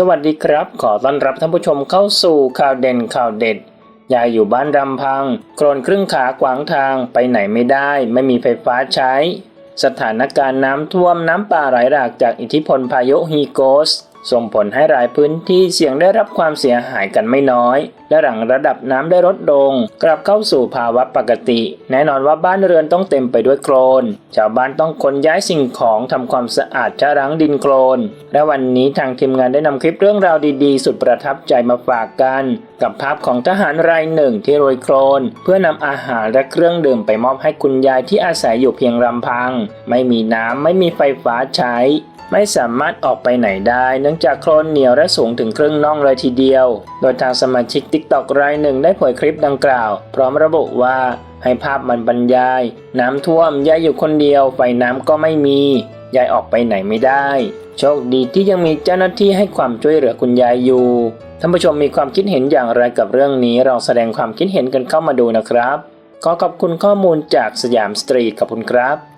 สวัสดีครับ ขอต้อนรับท่านผู้ชมเข้าสู่ข่าวเด่นข่าวเด็ด ยายอยู่บ้านรำพัง โคลนครึ่งขาขวางทางไปไหนไม่ได้ ไม่มีไฟฟ้าใช้ สถานการณ์น้ำท่วมน้ำป่าไหลหลากจากอิทธิพลพายุฮีโกส ส่งผลให้หลายพื้นที่เสี่ยงได้รับความเสียหายกันไม่น้อย และหลังระดับน้ำได้ลดลง กลับเข้าสู่ภาวะปกติ แน่นอนว่าบ้านเรือนต้องเต็มไปด้วยโคลน ชาวบ้านต้องขนย้ายสิ่งของทำความสะอาดชะล้างดินโคลน และวันนี้ทางทีมงานได้นำคลิปเรื่องราวดีๆ สุดประทับใจมาฝากกัน กับภาพของทหารรายหนึ่งที่โรยโคลน เพื่อนำอาหารและเครื่องดื่มไปมอบให้คุณยายที่อาศัยอยู่เพียงลำพัง ไม่มีน้ำไม่มีไฟฟ้าใช้ ไม่สามารถออกไปไหนได้เนื่องจากโคลนเหนียวและสูงถึงครึ่งน่องเลยทีเดียว โดยทางสมาชิก t ิ k t o k รายหนึ่งได้เผยคลิปดังกล่าว พร้อมระบุว่าให้ภาพมันบรรยาย น้ำท่วมยายอยู่คนเดียวไฟน้ำก็ไม่มียายออกไปไหนไม่ได้ โชคดีที่ยังมีเจ้าหน้าที่ให้ความช่วยเหลือคุณยายอยู่ท่านผู้ชมมีความคิดเห็นอย่างไรกับเรื่องนี้ลองแสดงความคิดเห็นกันเข้ามาดูนะครับ ขอขอบคุณข้อมูลจากสยามสตรีทขอบคุณครับ